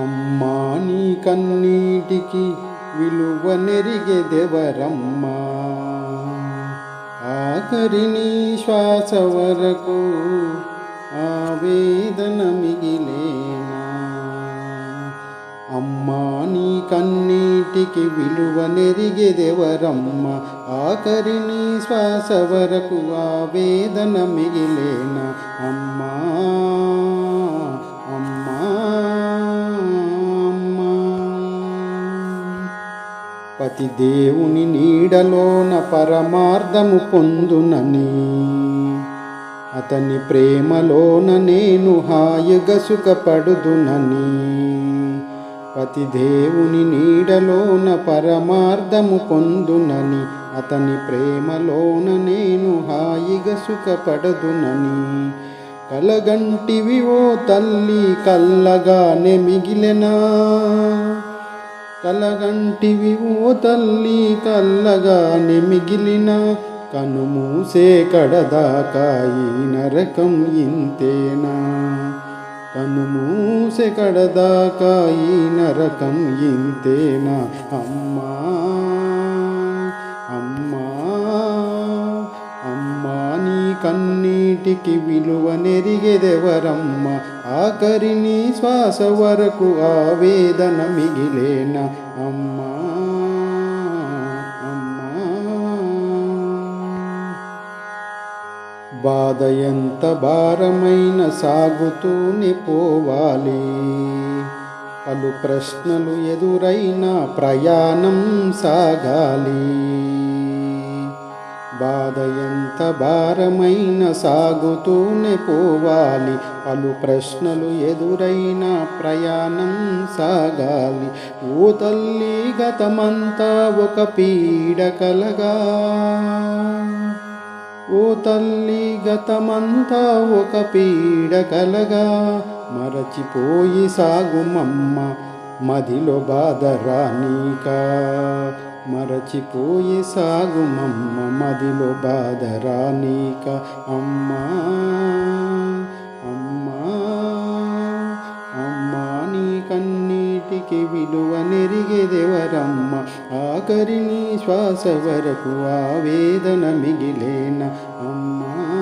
అమ్మా నీ కన్నీటికి విలువ నెరిగెదెవరమ్మా ఆఖరి నీ శ్వాస వరకు ఆవేదన మిగిలేనా? అమ్మా నీ కన్నీటికి విలువ నెరిగెదెవరమ్మ ఆఖరి నీ శ్వాస వరకు ఆవేదన మిగిలేనా? అమ్మా. పతి దేవుని నీడలోన పరమార్థము పొందునని. అతని ప్రేమలోన నేను హాయిగా సుఖపడుదునని. పతి దేవుని నీడలోన పరమార్థము పొందునని. అతని ప్రేమలోన నేను హాయిగా సుఖపడదునని. కలగంటివి ఓ తల్లి కల్లగానే మిగిలెనా కలగంటివి ఓ తల్లి కల్లగానే మిగిలిన కనుమూసే కడదాకా ఈ నరకం ఇంతేనా? కనుమూసే కడదాకా ఈ నరకం ఇంతేనా? అమ్మా అమ్మా అమ్మా నీ కన్ను విలువ నెరిగెదెవరమ్మ ఆఖరి నీ శ్వాస వరకు ఆవేదన మిగిలేన. అమ్మా అమ్మా. బాధ ఎంత భారమైన సాగుతూనే పోవాలి. పలు ప్రశ్నలు ఎదురైన ప్రయాణం సాగాలి. బాధ ఎంత భారమైన సాగుతూనే పోవాలి. పలు ప్రశ్నలు ఎదురైన ప్రయాణం సాగాలి. ఓ తల్లి గతమంతా ఒక పీడ కలగా. ఓ తల్లి గతమంతా ఒక పీడ కలగా. మరచిపోయి సాగుమమ్మ మదిలో బాధ రానీకా. మరచిపోయి సాగు సాగుమమ్మ మదిలో బాధరా నీక అమ్మా. అమ్మా అమ్మా నీ కన్నీటికి విలువ నెరిగెదెవరమ్మ ఆఖరి నీ శ్వాస వరకు ఆ వేదన మిగిలేన అమ్మా.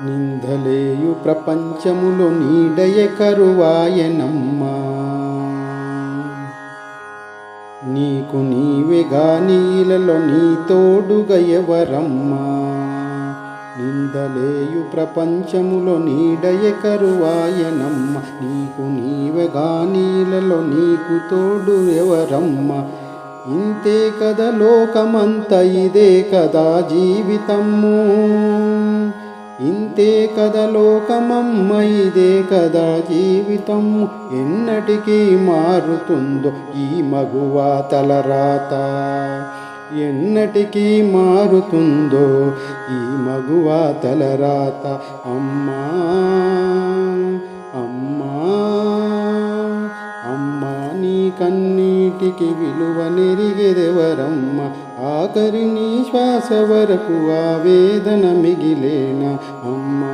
నిందలేయు ప్రపంచములో నీడయ కరువాయనమ్మ నీకు నీవెగా నీలలో నీ తోడుగా నిందలేయు ప్రపంచములో నీడయ కరువాయనమ్మ నీకు నీవెగా నీలలో నీకు తోడు ఎవరమ్మ. ఇంతే కదా లోకమంత ఇదే కదా జీవితము. ఇంతే కదా లోకమమ్మ ఇదే కదా జీవితం. ఎన్నటికీ మారుతుందో ఈ మగువ తలరాత. ఎన్నటికీ మారుతుందో ఈ మగువ తలరాత. అమ్మా అమ్మా అమ్మా నీ కన్నీటికి విలువ నెరిగెదెవరమ్మ ఆఖరి నీ శ్వాస వరకు ఆ వేదన మిగిలేన అమ్మా?